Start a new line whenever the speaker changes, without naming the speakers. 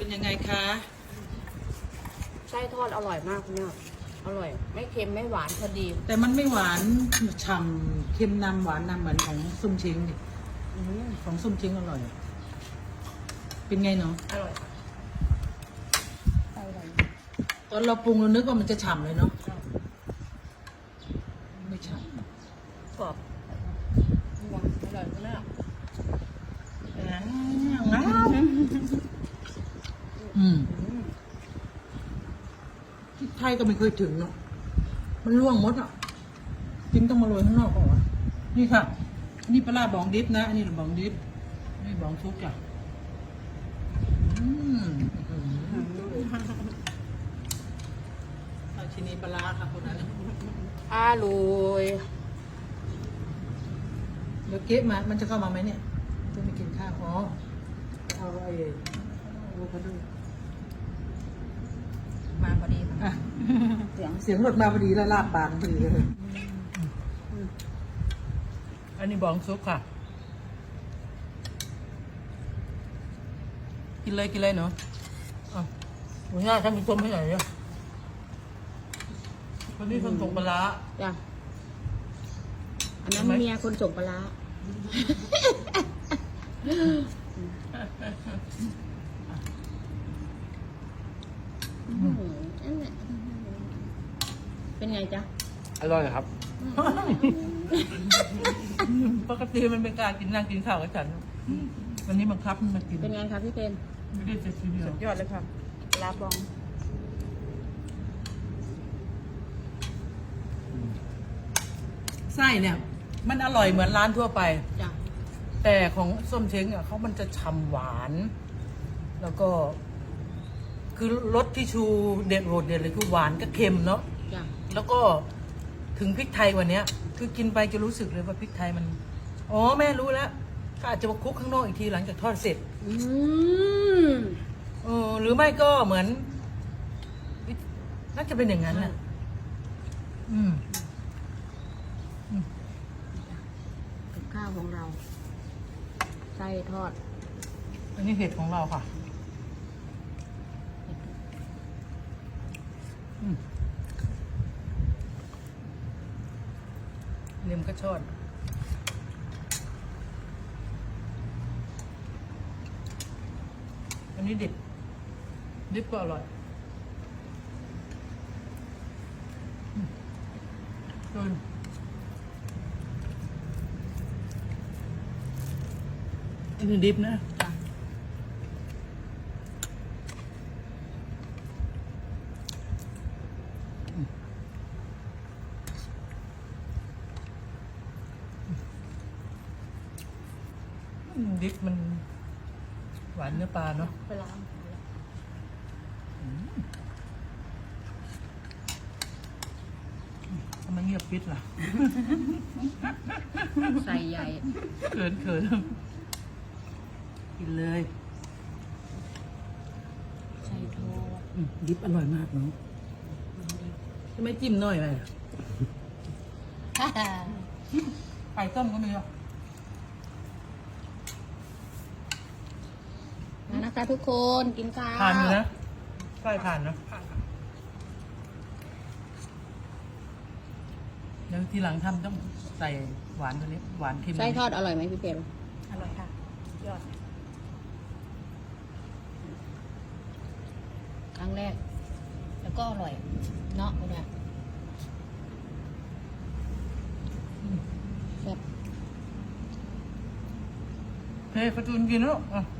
เป็นยังไงคะ
ไส้ทอดอร่อยมากเนี่ยอร่อย ไม่เค็มไม่หวานพอดี
แต่มันไม่หวานฉ่ำเค็มนำหวานนำเหมือนของส้มเช้งดิ
อืม
ของส้มเช้งอร่อย เป็นไงเนาะ
อร่อยไส้อร่อย
ตอนเราปรุงเรานึกว่ามันจะฉ่ำเลยเนาะไม่ฉ่
กรอบหวานอร่อยมากำ
อ้าว อืม
อืม
ที่ไทยก็ไม่เคยถึงเนาะ มันร่วงหมดอะจริงต้องมาโรยข้างนอกก่อนวะนี่ค่ะอันนี่ปลาร้าบองดิฟนะ อันนี้บองดิฟอันนี่บองซุกจ้ะอืมอื้อหือเอาชินีปลาร้าค่ะคนนั้น
อร่อย
เดี๋ยวเก๊ะมา มันจะเข้ามาไหมเนี่ยจะไม่กินข้าว อ๋อ เอาไอ้โอ้กระดูก
มาพอดีค่ะ
อะ
เสียง
เสียงรถมาพอดีแล้วลาบปากพอดีเลยอันนี้บองซุปค่ะ กินเลยกินเลยเนาะอะหนูย่าทำมีต้มให้หน่อยเนี่ยคนนี้คนส่งปลาร้า
จ้ะอันนั้น
ทำไม
เมียคนส่งปลาร้าเป็นไงจ๊ะ
อร่อยครับ
ปกติมันเป็นการกินนั่งกินข้าวกับฉัน วันนี้บังคับมันมากิน
เป็นไงคะพี่เพน
ไม่ได้เสร็จทีเดีย
สุ
ว
ดยอดเลยค่ะลาบอง
ไส้เนี่ย มันอร่อยเหมือนร้านทั่วไป
จ้ะ
แต่ของส้มเช้งอะเขามันจะฉ่ำหวาน แล้วก็ คือรสที่ชูเด็ดโหดเด็ดเลยคือหวานกับเค็มเนาะ
จ้ะ
แล้วก็ถึงพริกไทยวันเนี้ย คือกินไปจะรู้สึกเลยว่าพริกไทยมัน อ๋อแม่รู้แล้วก็อาจจะมาคลุกข้างนอกอีกทีหลังจากทอดเสร็จ
อืม
เออหรือไม่ก็เหมือน น่าจะเป็นอย่างนั้นน่ะอืม
กับข้าวของเรา ไส้ทอด
อันนี้เห็ดของเราค่ะ อืมเนีย มก็ชอดอันนี้ดิบ ดิบก็อร่อยอืมเดินอันนี้ดิบนะ ดิบมันหวานเนื้อปลาเนาะ
ไปล้าง
ทำไมเงียบปิดล่ะ
ใส่ใหญ่
เขินเขินกินเลย
ใส่ทอด
อืมดิบอร่อยมากเนาะทำไมจิ้มหน่อยไปไก่ต้มก็มีอะ
มา นะคะทุกคนกินข้าว
ทานอยู่นะใกล้ทานนะเดี๋ยวทีหลังทำต้องใส่หวานตัวนี้หวานเค็ม
ไส้ทอดอร่อยไหมพี่เพน
อร่อยค่ะ ยอด
ครั้งแรก แล้วก็อร่อย เนาะเนี่ยแซ่บ
เฮ้ยประจูนกินแล้วอะ
อ